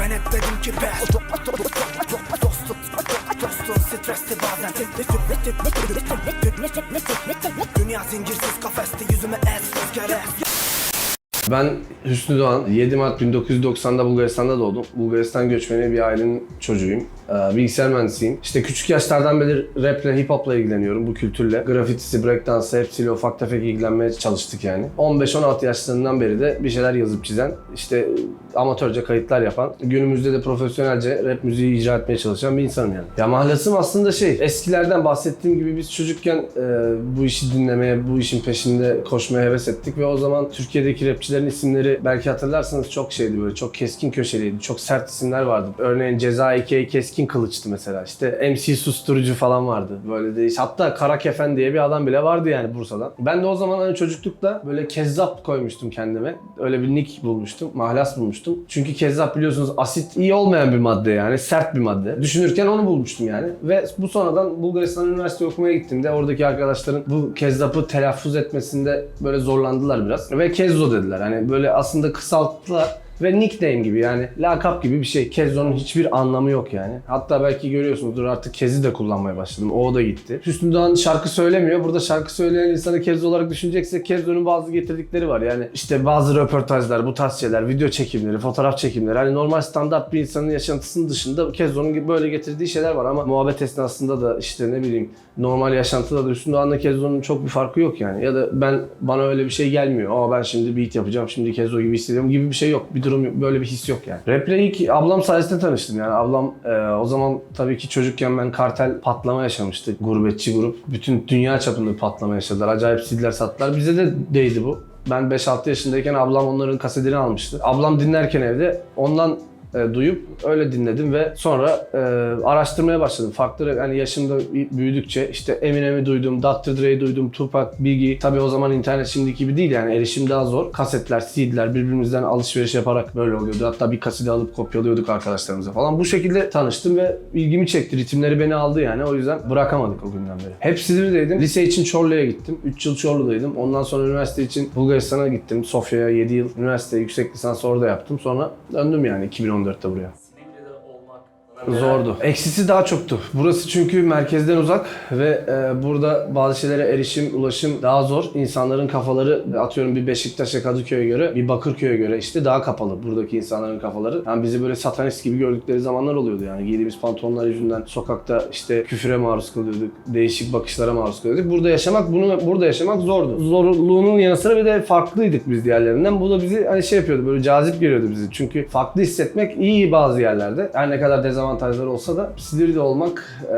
Ben hep dedim ki be Dostum Dostum. Stresli bazen Dünya zincirsiz kafeste yüzüme es rüzgar es Ben Hüsnü Doğan, 7 Mart 1990'da Bulgaristan'da doğdum. Bulgaristan göçmeni bir ailenin çocuğuyum. Ee, Bilgisayar mühendisiyim. İşte küçük yaşlardan beri raple, hip hopla ilgileniyorum bu kültürle. Grafitisi, breakdance hepsiyle ufak tefek ilgilenmeye çalıştık yani. 15-16 yaşlarından beri de bir şeyler yazıp çizen, işte amatörce kayıtlar yapan, günümüzde de profesyonelce rap müziği icra etmeye çalışan bir insanım yani. Ya mahlasım aslında şey, eskilerden bahsettiğim gibi biz çocukken e, bu işi dinlemeye, bu işin peşinde koşmaya heves ettik ve o zaman Türkiye'deki rapçilerin isimleri belki hatırlarsanız çok şeydi böyle, çok keskin köşeliydi, çok sert isimler vardı. Örneğin Ceza 2 Keskin Kılıç'tı mesela. İşte MC Susturucu falan vardı. Böyle de hatta Kara Kefen diye bir adam bile vardı yani Bursa'dan. Ben de o zaman hani çocuklukta böyle kezzap koymuştum kendime. Öyle bir nick bulmuştum. Mahlas bulmuştum. Çünkü kezzap biliyorsunuz asit iyi olmayan bir madde yani. Sert bir madde. Düşünürken onu bulmuştum yani. Ve bu sonradan Bulgaristan Üniversite okumaya gittiğimde oradaki arkadaşların bu kezzapı telaffuz etmesinde böyle zorlandılar biraz. Ve kezzo dediler. Hani böyle aslında kısalttılar. Ve nickname gibi yani lakap gibi bir şey. Kezzo'nun hiçbir anlamı yok yani. Hatta belki görüyorsunuzdur artık Kezi de kullanmaya başladım. O da gitti. Hüsnü Doğan şarkı söylemiyor. Burada şarkı söyleyen insanı Kezzo olarak düşünecekse Kezzo'nun bazı getirdikleri var. Yani işte bazı röportajlar, bu tarz şeyler, video çekimleri, fotoğraf çekimleri. Hani normal standart bir insanın yaşantısının dışında Kezzo'nun böyle getirdiği şeyler var ama muhabbet esnasında da işte ne bileyim normal yaşantıda da Hüsnü Doğan'la Kezzo'nun çok bir farkı yok yani. Ya da ben bana öyle bir şey gelmiyor. Aa ben şimdi beat yapacağım, şimdi Kezzo gibi hissediyorum gibi bir şey yok. Bir durum. Böyle bir his yok yani. Rap'le ilk ablam sayesinde tanıştım yani. Ablam e, o zaman tabii ki çocukken ben kartel patlama yaşamıştık. Gurbetçi grup. Bütün dünya çapında patlama yaşadılar. Acayip CD'ler sattılar. Bize de değdi bu. Ben 5-6 yaşındayken ablam onların kasetini almıştı. Ablam dinlerken evde ondan e, duyup öyle dinledim ve sonra e, araştırmaya başladım. Farklı hani yaşımda büyüdükçe işte Eminem'i duydum, Dr. Dre'yi duydum, Tupac, Biggie. Tabii o zaman internet şimdiki gibi değil yani erişim daha zor. Kasetler, CD'ler birbirimizden alışveriş yaparak böyle oluyordu. Hatta bir kaseti alıp kopyalıyorduk arkadaşlarımıza falan. Bu şekilde tanıştım ve ilgimi çekti. Ritimleri beni aldı yani. O yüzden bırakamadık o günden beri. Hep Silivri'deydim. Lise için Çorlu'ya gittim. 3 yıl Çorlu'daydım. Ondan sonra üniversite için Bulgaristan'a gittim. Sofya'ya 7 yıl üniversite yüksek lisans orada yaptım. Sonra döndüm yani 2014'te buraya. Silivri'de olmak Zordu. Eksisi daha çoktu. Burası çünkü merkezden uzak ve e, burada bazı şeylere erişim, ulaşım daha zor. İnsanların kafaları atıyorum bir Beşiktaş'a, Kadıköy'e göre, bir Bakırköy'e göre işte daha kapalı buradaki insanların kafaları. Yani bizi böyle satanist gibi gördükleri zamanlar oluyordu yani. Giydiğimiz pantolonlar yüzünden sokakta işte küfüre maruz kalıyorduk. Değişik bakışlara maruz kalıyorduk. Burada yaşamak, bunu burada yaşamak zordu. Zorluğunun yanı sıra bir de farklıydık biz diğerlerinden. Bu da bizi hani şey yapıyordu böyle cazip geliyordu bizi. Çünkü farklı hissetmek iyi bazı yerlerde. Her ne kadar dezavantajları olsa da Silivri'de olmak e,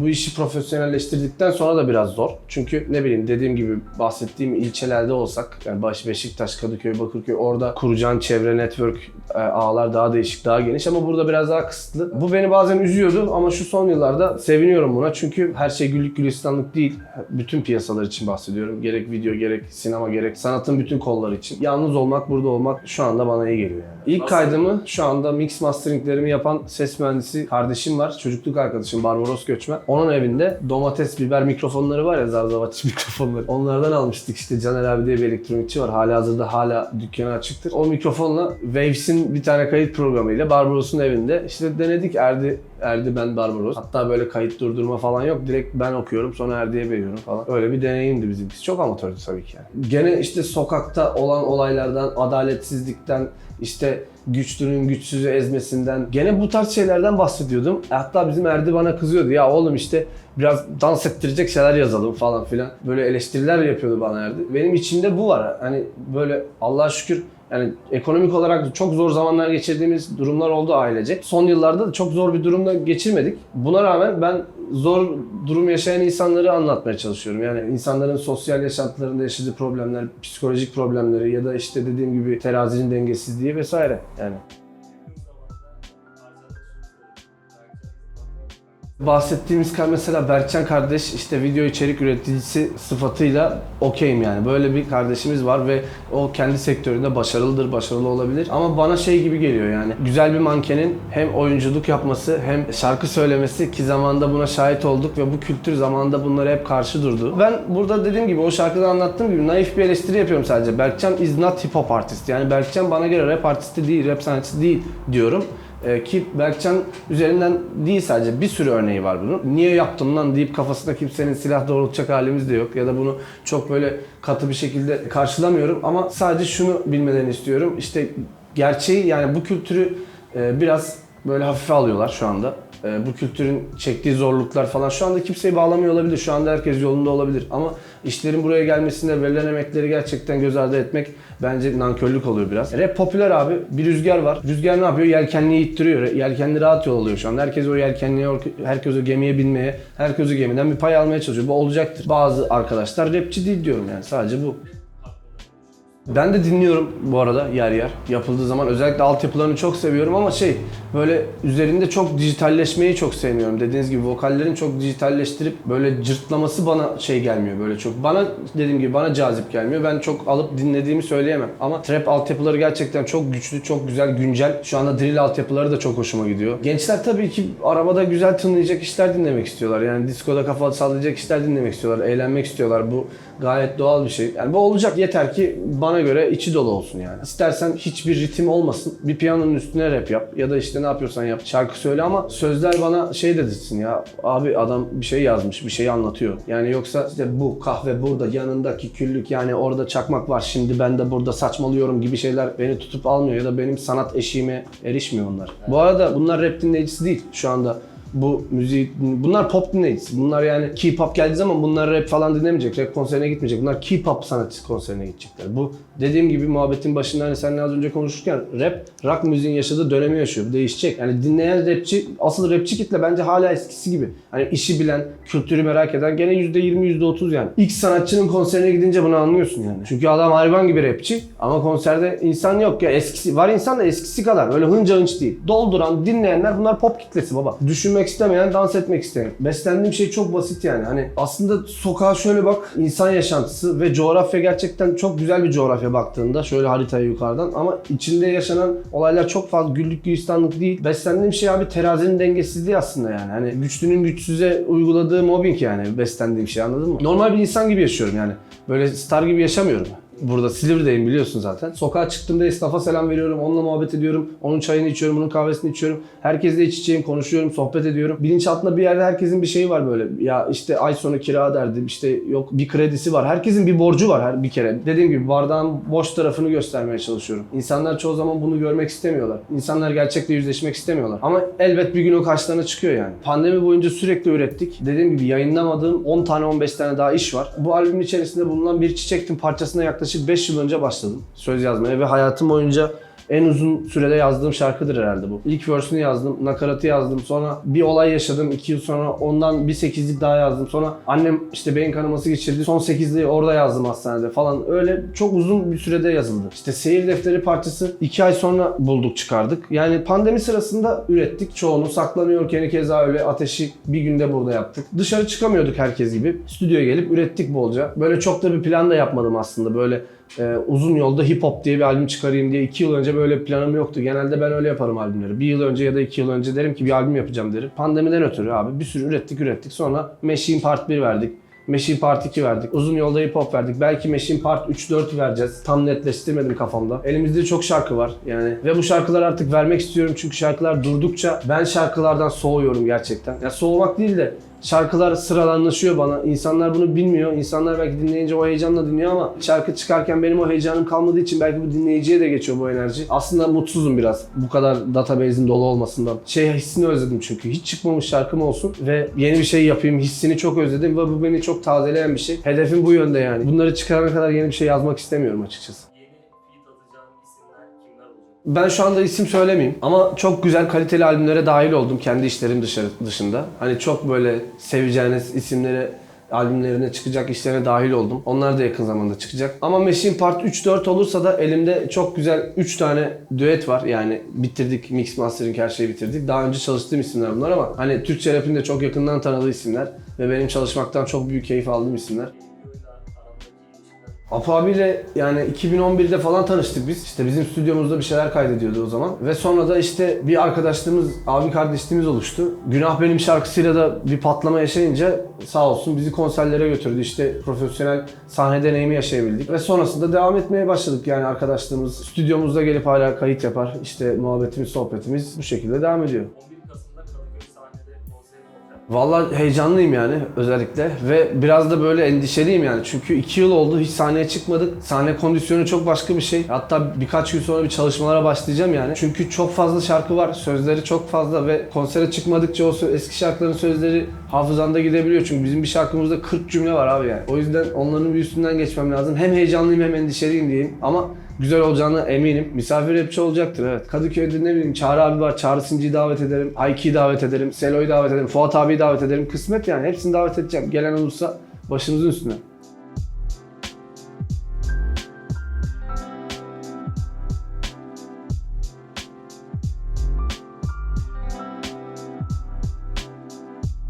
bu işi profesyonelleştirdikten sonra da biraz zor. Çünkü ne bileyim dediğim gibi bahsettiğim ilçelerde olsak yani Baş, Beşiktaş, Kadıköy, Bakırköy orada kuracağın çevre, network e, ağlar daha değişik, daha geniş ama burada biraz daha kısıtlı. Bu beni bazen üzüyordu ama şu son yıllarda seviniyorum buna çünkü her şey güllük gülistanlık değil. Bütün piyasalar için bahsediyorum. Gerek video, gerek sinema, gerek sanatın bütün kolları için. Yalnız olmak, burada olmak şu anda bana iyi geliyor yani. İlk kaydımı şu anda mix masteringlerimi yapan ses mühendisi kardeşim var. Çocukluk arkadaşım Barbaros Göçmen. Onun evinde domates, biber mikrofonları var ya Zarzavaç mikrofonları. Onlardan almıştık işte Caner abi diye bir elektronikçi var. Hala hazırda hala dükkanı açıktır. O mikrofonla Waves'in bir tane kayıt programıyla Barbaros'un evinde işte denedik Erdi Erdi ben Barbaros. Hatta böyle kayıt durdurma falan yok. Direkt ben okuyorum sonra Erdi'ye veriyorum falan. Öyle bir deneyimdi bizimkisi. Çok amatördü tabii ki yani. Gene işte sokakta olan olaylardan, adaletsizlikten, işte güçlünün güçsüzü ezmesinden gene bu tarz şeylerden bahsediyordum. Hatta bizim Erdi bana kızıyordu. Ya oğlum işte biraz dans ettirecek şeyler yazalım falan filan. Böyle eleştiriler yapıyordu bana Erdi. Benim içimde bu var. Hani böyle Allah'a şükür yani ekonomik olarak çok zor zamanlar geçirdiğimiz durumlar oldu ailece. Son yıllarda da çok zor bir durumda geçirmedik. Buna rağmen ben zor durum yaşayan insanları anlatmaya çalışıyorum. Yani insanların sosyal yaşantılarında yaşadığı problemler, psikolojik problemleri ya da işte dediğim gibi terazinin dengesizliği vesaire. Yani Bahsettiğimiz mesela Berkcan kardeş işte video içerik üreticisi sıfatıyla okeyim yani. Böyle bir kardeşimiz var ve o kendi sektöründe başarılıdır, başarılı olabilir. Ama bana şey gibi geliyor yani. Güzel bir mankenin hem oyunculuk yapması hem şarkı söylemesi ki zamanında buna şahit olduk ve bu kültür zamanında bunlara hep karşı durdu. Ben burada dediğim gibi o şarkıda anlattığım gibi naif bir eleştiri yapıyorum sadece. Berkcan is not hip hop artist. Yani Berkcan bana göre rap artisti değil, rap sanatçısı değil diyorum. Ee, ki Berkcan üzerinden değil sadece bir sürü örneği var bunun. Niye yaptın lan deyip kafasına kimsenin silah doğrultacak halimiz de yok. Ya da bunu çok böyle katı bir şekilde karşılamıyorum. Ama sadece şunu bilmelerini istiyorum. İşte gerçeği yani bu kültürü e, biraz böyle hafife alıyorlar şu anda. E, bu kültürün çektiği zorluklar falan şu anda kimseyi bağlamıyor olabilir. Şu anda herkes yolunda olabilir. Ama işlerin buraya gelmesinde verilen emekleri gerçekten göz ardı etmek bence nankörlük oluyor biraz. Rap popüler abi. Bir rüzgar var. Rüzgar ne yapıyor? Yelkenliği ittiriyor. Yelkenli rahat yol alıyor şu anda. Herkes o yelkenliğe, herkes o gemiye binmeye, herkes o gemiden bir pay almaya çalışıyor. Bu olacaktır. Bazı arkadaşlar rapçi değil diyorum yani. Sadece bu. Ben de dinliyorum bu arada yer yer yapıldığı zaman. Özellikle altyapılarını çok seviyorum ama şey böyle üzerinde çok dijitalleşmeyi çok sevmiyorum. Dediğiniz gibi vokallerin çok dijitalleştirip böyle cırtlaması bana şey gelmiyor böyle çok. Bana dediğim gibi bana cazip gelmiyor. Ben çok alıp dinlediğimi söyleyemem. Ama trap altyapıları gerçekten çok güçlü, çok güzel, güncel. Şu anda drill altyapıları da çok hoşuma gidiyor. Gençler tabii ki arabada güzel tınlayacak işler dinlemek istiyorlar. Yani diskoda kafa sallayacak işler dinlemek istiyorlar. Eğlenmek istiyorlar. Bu gayet doğal bir şey. Yani bu olacak yeter ki bana göre içi dolu olsun yani. İstersen hiçbir ritim olmasın. Bir piyanonun üstüne rap yap ya da işte ne yapıyorsan yap. Şarkı söyle ama sözler bana şey dedirsin ya. Abi adam bir şey yazmış, bir şey anlatıyor. Yani yoksa işte bu kahve burada, yanındaki küllük yani orada çakmak var. Şimdi ben de burada saçmalıyorum gibi şeyler beni tutup almıyor ya da benim sanat eşiğime erişmiyor onlar. Bu arada bunlar rap dinleyicisi değil şu anda bu müziği, bunlar pop dinleyicisi. Bunlar yani K-pop geldiği zaman bunlar rap falan dinlemeyecek, rap konserine gitmeyecek. Bunlar K-pop sanatçı konserine gidecekler. Bu dediğim gibi muhabbetin başında hani seninle az önce konuşurken rap, rock müziğin yaşadığı dönemi yaşıyor. Değişecek. Yani dinleyen rapçi, asıl rapçi kitle bence hala eskisi gibi. Hani işi bilen, kültürü merak eden gene %20, %30 yani. X sanatçının konserine gidince bunu anlıyorsun yani. Çünkü adam hayvan gibi rapçi ama konserde insan yok ya eskisi. Var insan da eskisi kadar. Öyle hınca hınç değil. Dolduran, dinleyenler bunlar pop kitlesi baba. Düşünmek istemeyen, dans etmek isteyen. Beslendiğim şey çok basit yani. Hani aslında sokağa şöyle bak, insan yaşantısı ve coğrafya gerçekten çok güzel bir coğrafya baktığında. Şöyle haritaya yukarıdan ama içinde yaşanan olaylar çok fazla güllük gülistanlık değil. Beslendiğim şey abi terazinin dengesizliği aslında yani. Hani güçlünün güçsüze uyguladığı mobbing yani beslendiğim şey anladın mı? Normal bir insan gibi yaşıyorum yani. Böyle star gibi yaşamıyorum. Burada Silivri'deyim biliyorsun zaten. Sokağa çıktığımda esnafa selam veriyorum, onunla muhabbet ediyorum. Onun çayını içiyorum, onun kahvesini içiyorum. Herkesle iç içeyim, konuşuyorum, sohbet ediyorum. Bilinçaltında bir yerde herkesin bir şeyi var böyle. Ya işte ay sonu kira derdi, işte yok bir kredisi var. Herkesin bir borcu var her bir kere. Dediğim gibi bardağın boş tarafını göstermeye çalışıyorum. İnsanlar çoğu zaman bunu görmek istemiyorlar. İnsanlar gerçekle yüzleşmek istemiyorlar. Ama elbet bir gün o karşılarına çıkıyor yani. Pandemi boyunca sürekli ürettik. Dediğim gibi yayınlamadığım 10 tane 15 tane daha iş var. Bu albümün içerisinde bulunan bir çiçektin parçasına yaklaşık 5 yıl önce başladım söz yazmaya ve hayatım boyunca en uzun sürede yazdığım şarkıdır herhalde bu. İlk verse'ünü yazdım, nakaratı yazdım. Sonra bir olay yaşadım 2 yıl sonra. Ondan bir 8'lik daha yazdım. Sonra annem işte beyin kanaması geçirdi. Son 8'liği orada yazdım hastanede falan. Öyle çok uzun bir sürede yazıldı. İşte seyir defteri parçası 2 ay sonra bulduk çıkardık. Yani pandemi sırasında ürettik çoğunu. Saklanıyorken keza öyle ateşi bir günde burada yaptık. Dışarı çıkamıyorduk herkes gibi. Stüdyoya gelip ürettik bolca. Böyle çok da bir plan da yapmadım aslında. Böyle e, uzun yolda hip hop diye bir albüm çıkarayım diye 2 yıl önce böyle planım yoktu. Genelde ben öyle yaparım albümleri. Bir yıl önce ya da 2 yıl önce derim ki bir albüm yapacağım derim. Pandemiden ötürü abi bir sürü ürettik ürettik. Sonra Machine Part 1 verdik. Machine Part 2 verdik. Uzun yolda hip hop verdik. Belki Machine Part 3-4 vereceğiz. Tam netleştirmedim kafamda. Elimizde çok şarkı var yani. Ve bu şarkıları artık vermek istiyorum çünkü şarkılar durdukça ben şarkılardan soğuyorum gerçekten. Ya soğumak değil de şarkılar sıralanlaşıyor bana. İnsanlar bunu bilmiyor. İnsanlar belki dinleyince o heyecanla dinliyor ama şarkı çıkarken benim o heyecanım kalmadığı için belki bu dinleyiciye de geçiyor bu enerji. Aslında mutsuzum biraz bu kadar database'in dolu olmasından. Şey hissini özledim çünkü. Hiç çıkmamış şarkım olsun ve yeni bir şey yapayım hissini çok özledim ve bu beni çok tazeleyen bir şey. Hedefim bu yönde yani. Bunları çıkarana kadar yeni bir şey yazmak istemiyorum açıkçası. Ben şu anda isim söylemeyeyim ama çok güzel kaliteli albümlere dahil oldum kendi işlerim dışarı, dışında. Hani çok böyle seveceğiniz isimlere albümlerine çıkacak işlerine dahil oldum. Onlar da yakın zamanda çıkacak. Ama Machine Part 3-4 olursa da elimde çok güzel 3 tane düet var. Yani bitirdik, mix mastering her şeyi bitirdik. Daha önce çalıştığım isimler bunlar ama hani Türkçe rap'in de çok yakından tanıdığı isimler ve benim çalışmaktan çok büyük keyif aldığım isimler. Apo abiyle yani 2011'de falan tanıştık biz. İşte bizim stüdyomuzda bir şeyler kaydediyordu o zaman. Ve sonra da işte bir arkadaşlığımız, abi kardeşliğimiz oluştu. Günah Benim şarkısıyla da bir patlama yaşayınca sağ olsun bizi konserlere götürdü. İşte profesyonel sahne deneyimi yaşayabildik. Ve sonrasında devam etmeye başladık yani arkadaşlığımız. Stüdyomuzda gelip hala kayıt yapar. İşte muhabbetimiz, sohbetimiz bu şekilde devam ediyor. Vallahi heyecanlıyım yani özellikle ve biraz da böyle endişeliyim yani çünkü iki yıl oldu hiç sahneye çıkmadık. Sahne kondisyonu çok başka bir şey. Hatta birkaç gün sonra bir çalışmalara başlayacağım yani. Çünkü çok fazla şarkı var, sözleri çok fazla ve konsere çıkmadıkça o eski şarkıların sözleri hafızanda gidebiliyor. Çünkü bizim bir şarkımızda 40 cümle var abi yani. O yüzden onların bir üstünden geçmem lazım. Hem heyecanlıyım hem endişeliyim diyeyim ama güzel olacağına eminim. Misafir rapçi olacaktır evet. Kadıköy'de ne bileyim Çağrı abi var. Çağrı Sinci'yi davet ederim. Ayki'yi davet ederim. Selo'yu davet ederim. Fuat abiyi davet ederim. Kısmet yani. Hepsini davet edeceğim. Gelen olursa başımızın üstüne.